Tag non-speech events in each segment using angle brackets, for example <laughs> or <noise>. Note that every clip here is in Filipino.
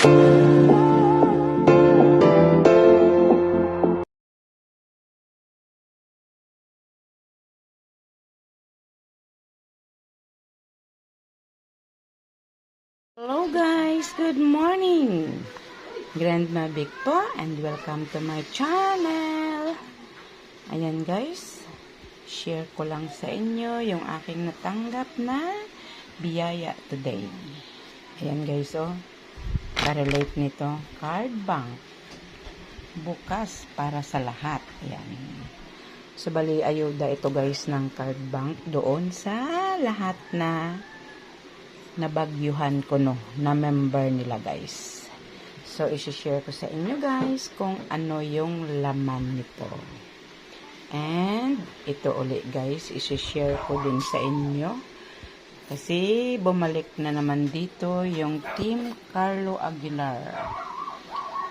Hello guys, good morning! Grandma Vic po and welcome to my channel! Ayan guys, share ko lang sa inyo yung aking natanggap na biyaya today. Ayan guys oh, pa-relate nito, card bank. Bukas para sa lahat. Ayan. So ayuda ito guys ng card bank doon sa lahat na nabagyuhan ko no, na member nila guys. So, isi-share ko sa inyo guys kung ano yung laman nito. And, ito uli guys, isi-share ko din sa inyo. Kasi, bumalik na naman dito yung Team Carlo Aguilar.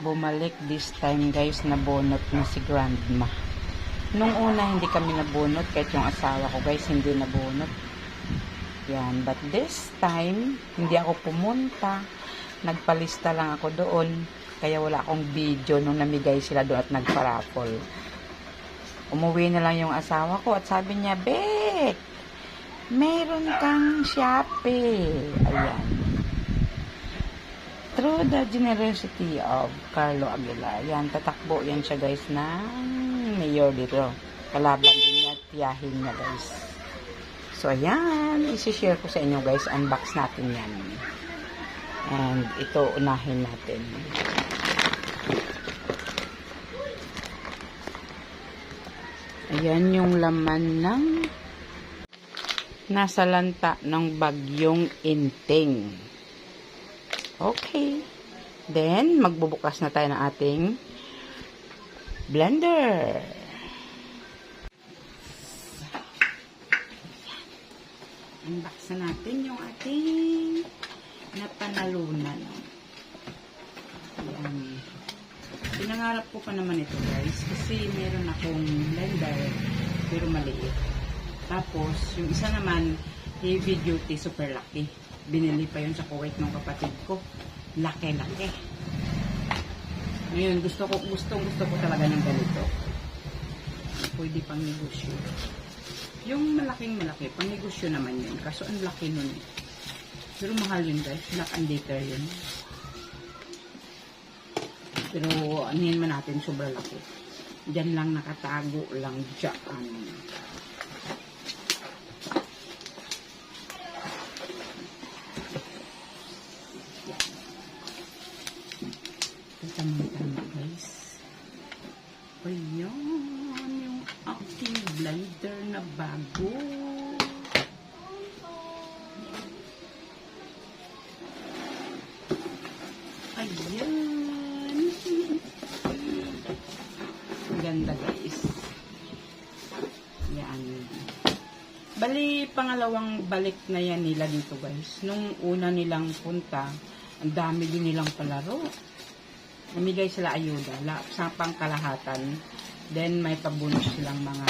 Bumalik this time guys, na bonot na si Grandma. Nung una, hindi kami nabunot, kahit yung asawa ko guys, hindi nabunot. Yan. But this time, hindi ako pumunta. Nagpalista lang ako doon. Kaya wala akong video nung namigay sila doon at nagparapol. Umuwi na lang yung asawa ko at sabi niya, Bek, meron kang Shopee. Ayan. Through the generosity of Carlo Aguilar. Yan, tatakbo yan siya guys ng mayor dito. Kalaban din niya, tiyahin niya guys. So, ayan. Isi-share ko sa inyo, guys. Unbox natin yan. And, ito, unahin natin. Ayan yung laman ng nasa lanta ng bagyong inting. Okay. Then, magbubukas na tayo ng ating blender. unbox na natin yung ating napanalunan. Ayan. Pinangarap ko pa naman ito guys kasi meron akong blender pero maliit. Tapos, yung isa naman heavy duty super laki. Binili pa yun sa Kuwait ng kapatid ko. Laki-laki. Ngayon, gusto ko, gusto, gusto ko talaga ng ganito. Pwede pang negosyo. Yung malaking malaki, pang negosyo naman yun. Kaso ang laki nun. eh. Pero mahal yun guys. Black and decker yun. Pero anihin man natin, sobrang laki. Diyan lang nakatago lang dyan. Ayan, yung aking blender na bago. Ayan. Ganda guys. Yan. Bali, pangalawang balik na yan nila dito guys. Nung una nilang punta, ang dami din nilang palaro namigay sila ayuda la, sa pangkalahatan. Then may pabunot silang mga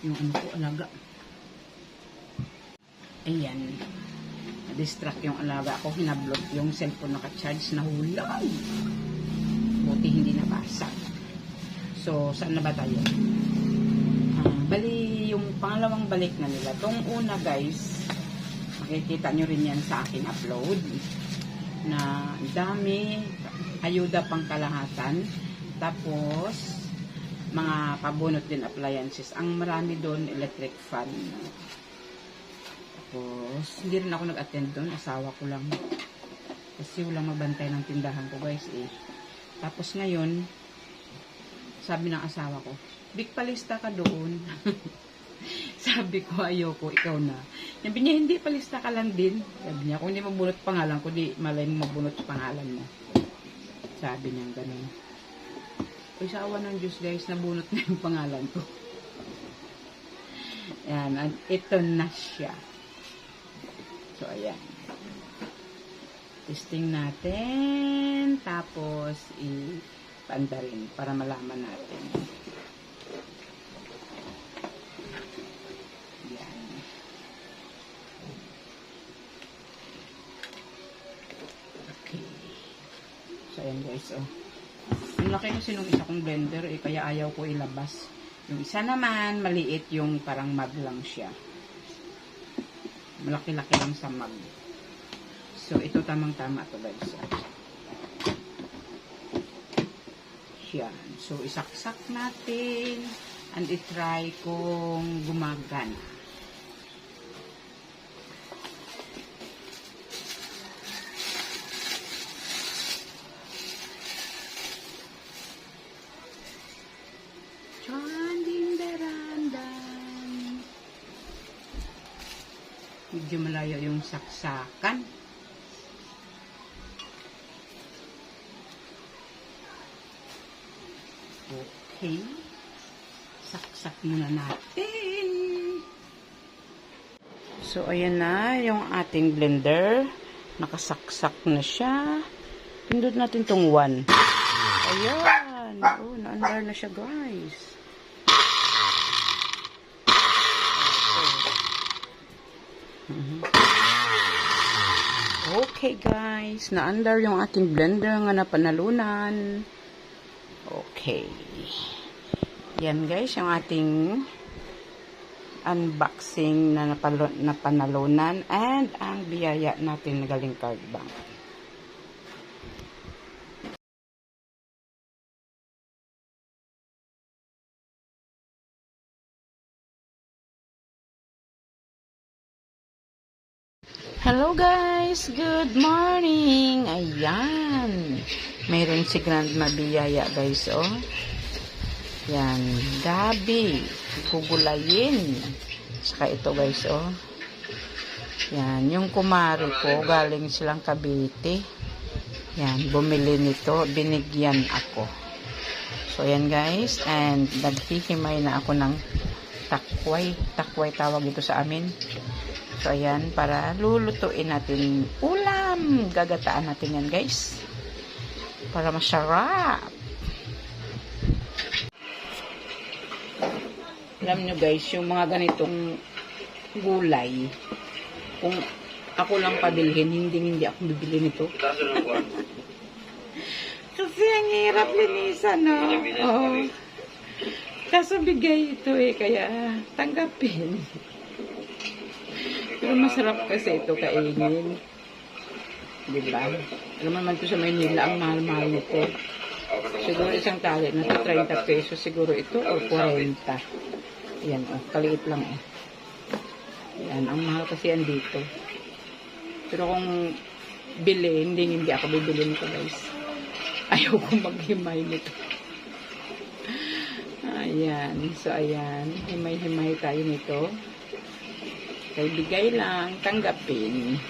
yung ano ko alaga. Ayan. Distract yung alaga ako hinablot yung cellphone naka-charge na hulang buti hindi nabasa. So saan na ba tayo? Ah, bali yung pangalawang balik na nila. Tong una guys makikita nyo rin yan sa akin upload na dami ayuda pang kalahatan. Tapos mga pabunot din appliances. Ang marami doon electric fan. Tapos hindi rin ako nag-attend doon. Asawa ko lang. Kasi wala magbantay ng tindahan ko guys eh. Tapos ngayon sabi ng asawa ko big palista ka doon <laughs> <laughs> sabi ko, ayoko, ikaw na. Sabi niya, hindi, palista ka lang din. Sabi niya, kung hindi mabunot pangalan ko, di malay mo mabunot pangalan mo. Sabi niya, ganun. Uy, sa ng Diyos, guys, nabunot na yung pangalan ko. Ayan, at ito na siya. So, ayan. Testing natin. Tapos, i-panda rin para malaman natin. Yan. Ayan guys, oh. Ang laki kasi nung isa kong blender, eh, kaya ayaw ko ilabas. Yung isa naman, maliit yung parang mag lang siya. Malaki-laki lang sa mag. So, ito tamang-tama to guys. oh. Yan. So, isaksak natin and itry kung gumagana. Medyo malayo yung saksakan. Okay. Saksak muna natin. So, ayan na yung ating blender. Nakasaksak na siya. Pindot natin tong 1. Ayan. Oh, na-under na siya, guys. Okay, guys. Na-under yung ating blender nga napanalunan. Okay. Yan, guys, yung ating unboxing na napanalunan and ang biyaya natin na galing card bank. Hello guys! Good morning! Ayan! Mayroon si Grandma Biyaya guys, oh. Yan. Gabi. Gugulayin. Saka ito guys, oh. Yan. Yung kumari ko, galing silang Cavite. Yan. Bumili nito. Binigyan ako. So, yan guys. And naghihimay na ako ng takway. Takway tawag ito sa amin. So, ayan, para lulutuin natin ulam. Gagataan natin yan, guys. Para masarap. Alam nyo, guys, yung mga ganitong gulay, kung ako lang pabilhin, hindi hindi ako bibili nito. <laughs> Kasi ang hirap linisan, no? Oo. Kaso bigay ito eh, kaya tanggapin. Pero masarap kasi ito kainin. Diba? Alam naman ito sa Maynila, ang mahal-mahal nito. Siguro isang tali, nasa 30 pesos siguro ito or 40. Yan, oh, kaliit lang eh. Yan, ang mahal kasi yan dito. Pero kung bili, hindi hindi ako bibili nito guys. <laughs> Ayaw ko maghimay nito. Ayan, so ayan, himay-himay tayo nito. Kay bigay lang, tanggapin.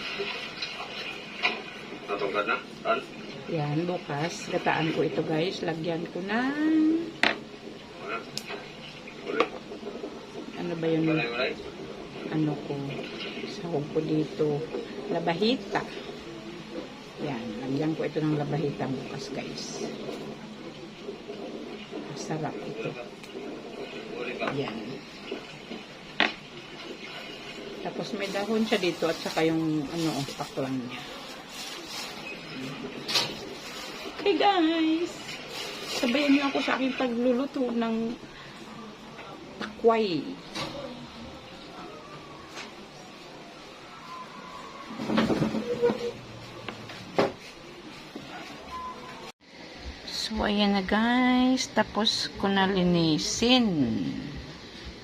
Natungkad na? An? Yan, bukas, gataan ko ito guys. Lagyan ko. Ulit. ano ba yun, ano ko, sahog ko dito, labahita. Yan, lagyan ko ito ng labahita bukas guys. Masarap ito. Yan. Tapos may dahon siya dito at saka yung ano, paklang niya. Okay guys, sabayan niyo ako sa aking pagluluto ng takway. So, ayan na guys. Tapos ko na linisin.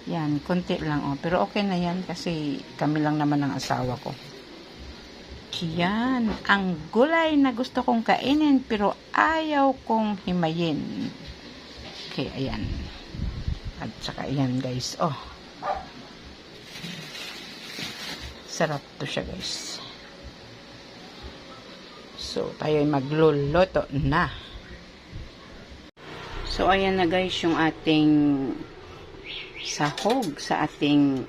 Yan, konti lang oh. Pero okay na yan kasi kami lang naman ang asawa ko. Yan, ang gulay na gusto kong kainin pero ayaw kong himayin. Okay, ayan. At saka ayan guys, oh. Sarap to siya guys. So, tayo ay magluluto na. So, ayan na guys yung ating sahog sa ating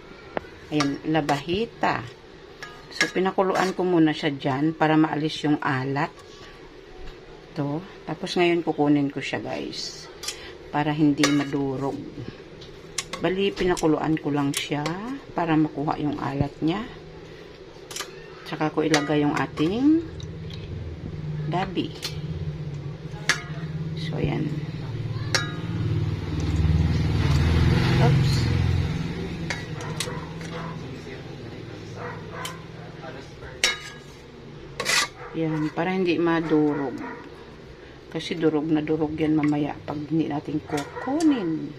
ayan, labahita. So, pinakuluan ko muna siya dyan para maalis yung alat. To. Tapos ngayon kukunin ko siya guys. Para hindi madurog. Bali, pinakuluan ko lang siya para makuha yung alat niya. Tsaka ko ilagay yung ating gabi. So, ayan. Yan, para hindi madurog. Kasi durog na durog yan mamaya pag hindi natin kukunin.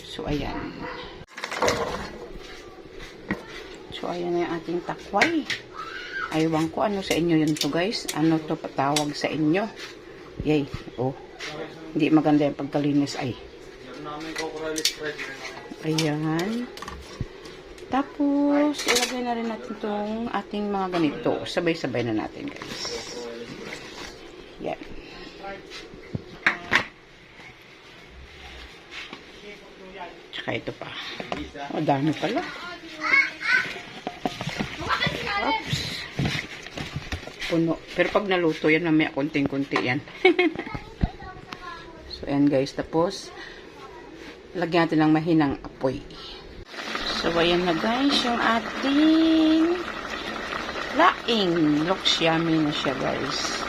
So, ayan. So, ayan na yung ating takway. Aywan ko ano sa inyo yun to guys. Ano to patawag sa inyo. Yay. Oh. Hindi maganda yung pagkalinis ay. Ayan. Tapos, ilagay na rin natin itong ating mga ganito. Sabay-sabay na natin guys. Yan. Tsaka ito pa. O, dami pala. Oops. Puno. Pero pag naluto yan, mamaya konting-kunti yan. <laughs> so, ayan guys. Tapos, lagyan natin ng mahinang apoy. So, ayan na guys, yung ating laing. Looks yummy na siya guys.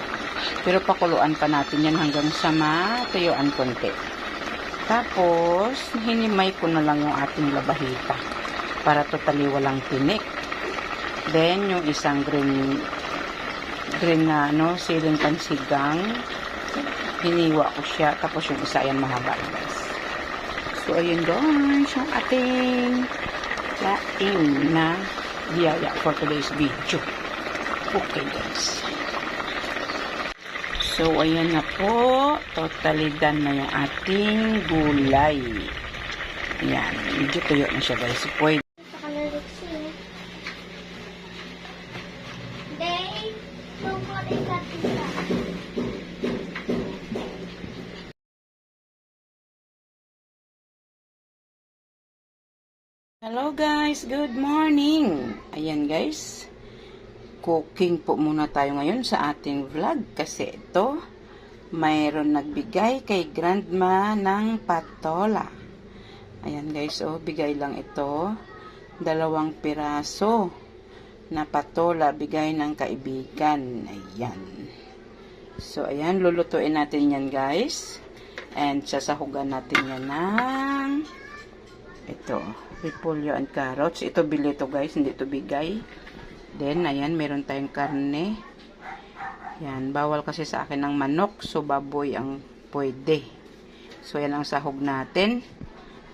Pero pakuluan pa natin yan hanggang sa matuyuan konti. Tapos, hinimay ko na lang yung ating labahita para totally walang tinik. Then, yung isang green green na ano, siling pansigang. Hiniwa ko siya. Tapos yung isa yan mahaba. So, ayun guys, yung ating laing na biyaya for today's video. Okay guys. So, ayan na po. Totally done na yung ating gulay. Ayan. Medyo tuyo na siya guys. Pwede. Hello guys, good morning. Ayan guys. Cooking po muna tayo ngayon sa ating vlog kasi ito mayroon nagbigay kay grandma ng patola. Ayan guys, oh, bigay lang ito. Dalawang piraso na patola bigay ng kaibigan. Ayan. So, ayan, lulutuin natin yan guys. And sasahugan natin yan ng ito, repolyo and carrots. Ito bili to guys, hindi to bigay. Then, ayan, meron tayong karne. Yan, bawal kasi sa akin ng manok. So, baboy ang pwede. So, yan ang sahog natin.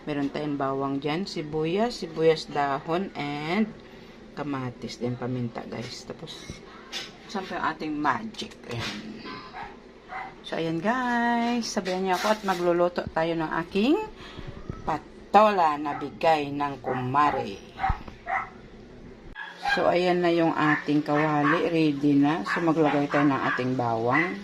Meron tayong bawang dyan, sibuyas, sibuyas dahon, and kamatis din, paminta guys. Tapos, saan pa yung ating magic? Ayan. So, ayan guys. Sabihan niyo ako at magluluto tayo ng aking patola na bigay ng kumare. So, ayan na yung ating kawali. Ready na. So, maglagay tayo ng ating bawang.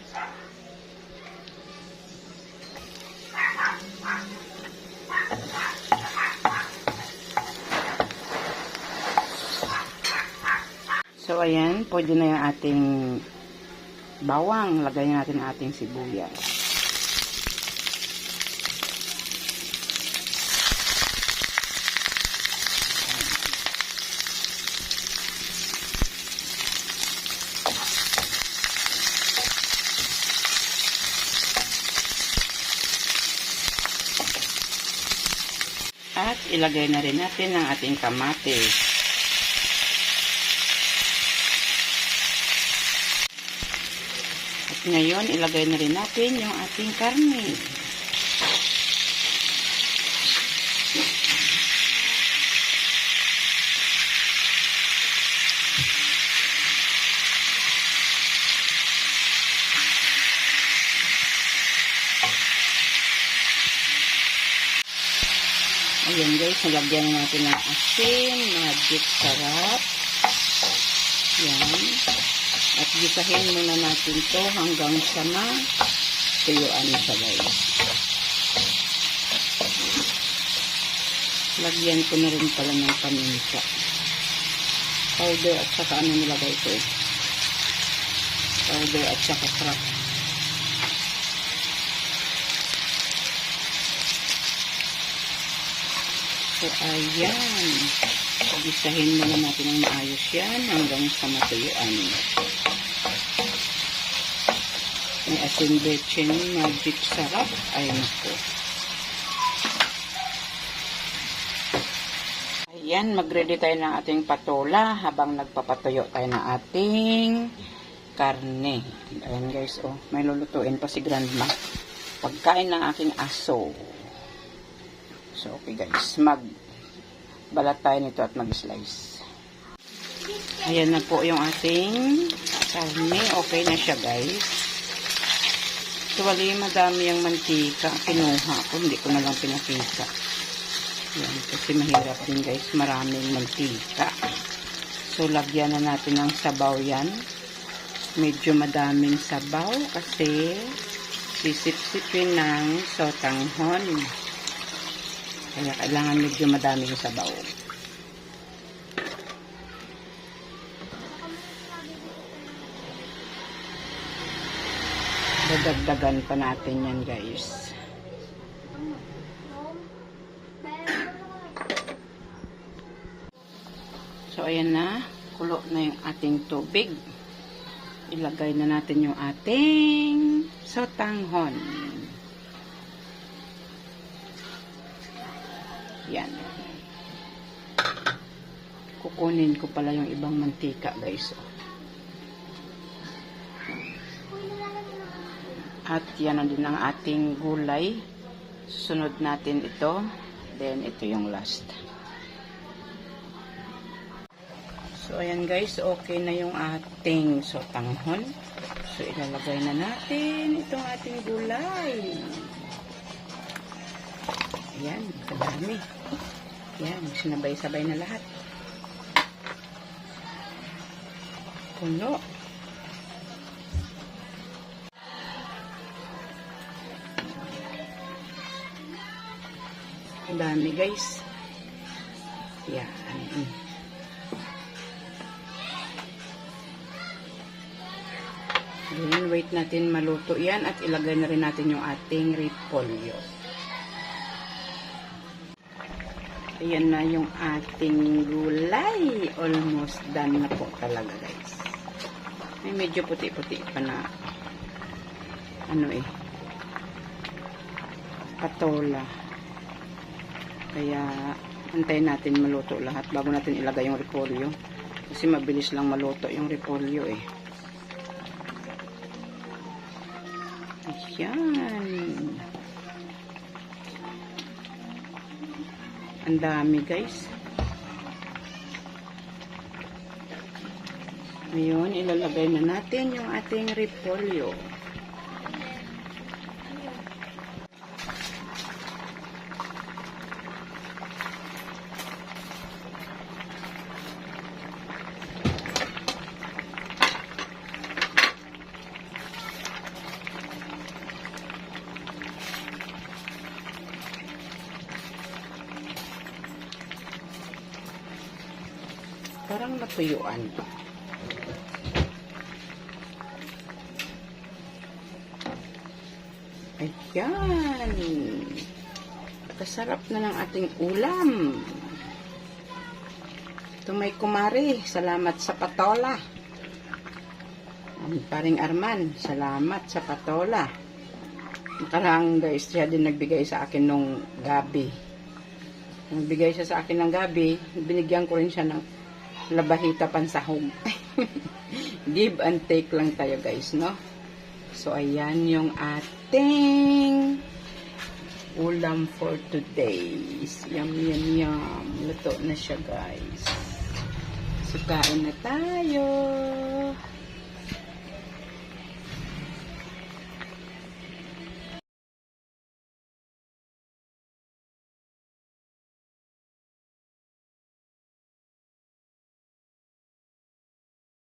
So, ayan. Pwede na yung ating bawang. Lagay natin ating sibuyas. At ilagay na rin natin ang ating kamatis. At ngayon, ilagay na rin natin yung ating karne. Ayan guys, nalagyan natin ng asin, magic sarap. Yan. At gisahin muna natin to hanggang sa matuyuan siya guys. Lagyan ko na rin pala ng paminta. Powder at saka ano nilagay ko eh. Powder at saka crack. So, ayan. Gisahin muna natin ng maayos yan hanggang sa matuyuan. May ating bechin magic sarap. Ay, naku. Ayan, mag-ready tayo ng ating patola habang nagpapatuyo tayo ng ating karne. Ayan guys, oh, may lulutuin pa si grandma. Pagkain ng aking aso. So, okay guys, mag balat tayo nito at mag-slice. Ayan na po yung ating karne. Okay na siya guys. Actually, madami yung mantika. Kinuha ko, hindi ko na lang pinakita. Yan, kasi mahirap din guys, maraming mantika. So, lagyan na natin ng sabaw yan. Medyo madaming sabaw kasi sisip-sipin ng sotanghon. Kaya kailangan medyo madaming sabaw. Dadagdagan pa natin yan guys. So, ayan na. Kulo na yung ating tubig. Ilagay na natin yung ating sotanghon. Yan. Kukunin ko pala yung ibang mantika, guys. At yan na din ang ating gulay. Susunod natin ito. Then, ito yung last. So, ayan guys, okay na yung ating sotanghon. So, ilalagay na natin itong ating gulay. Ayan, kadami. Ayan, sinabay-sabay na lahat. Puno. Ang dami guys. Ayan. Mm. Then, wait natin maluto yan at ilagay na rin natin yung ating repolyo. Ayan na yung ating gulay. Almost done na po talaga guys. May medyo puti-puti pa na ano eh patola. Kaya antayin natin maluto lahat bago natin ilagay yung repolyo. Kasi mabilis lang maluto yung repolyo eh. Ayan. Ang dami guys. Ngayon, ilalagay na natin yung ating repolyo. Parang natuyuan. Ayan. Kasarap na ng ating ulam. Ito may kumari. Salamat sa patola. Paring Arman, salamat sa patola. Nakarang guys, siya din nagbigay sa akin nung gabi. Nagbigay siya sa akin ng gabi, binigyan ko rin siya ng labahita pansahog. <laughs> Give and take lang tayo guys, no? So, ayan yung ating ulam for today. Yum, yum, yum. Luto na siya guys. So, kain na tayo.